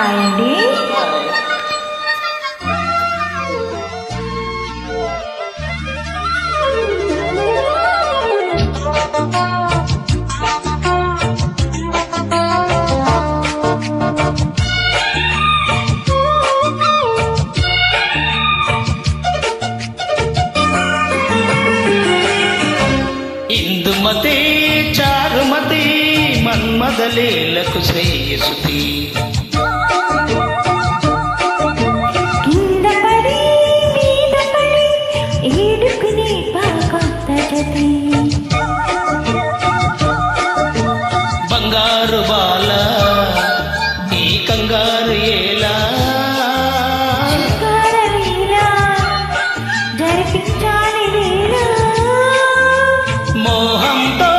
Hi అండి ఇందుమతి చారుమతి శ్రేయసుతి బంగారు బాల ఈ కంగారు ఏలా? మోహంతో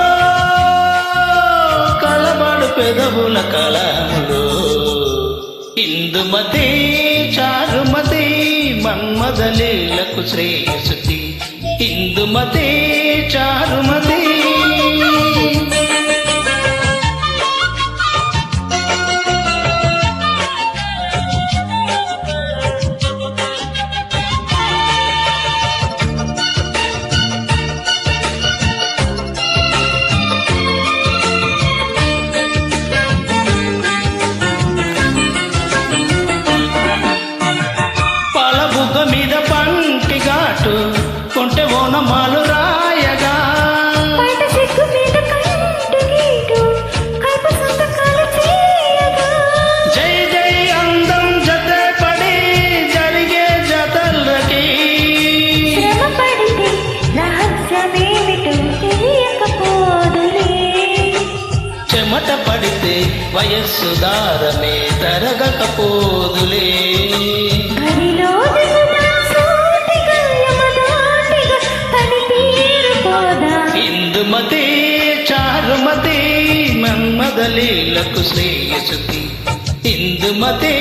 కలబడు పెదవుల కలములు. ఇందుమతి చారుమతి మన్మదలీలకు శ్రేయసుతి ఇందుమతి చారుమతి వయస్సు దారమే తరగకపోదులే. హరిలో చారుమతే సూటిగా యమదాటిగా పని తీరుకోదా మన్మదలీలకు శ్రేయసుతి ఇందుమతి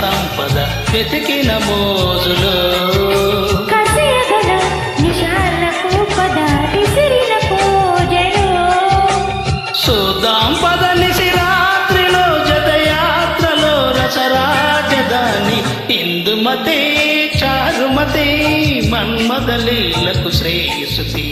సంపద వెతికిన మోజులో. చూద్దాం పదనిసి రాత్రిలో జతయాత్రలో రసరాజధాని ఇందుమతి చారుమతి మన్మదలీలకు శ్రేయసుతి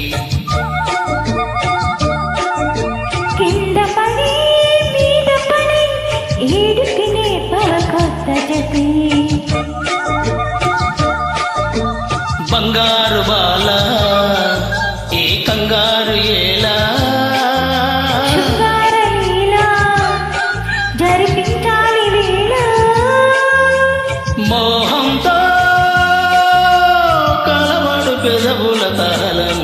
పెదవుల తాళం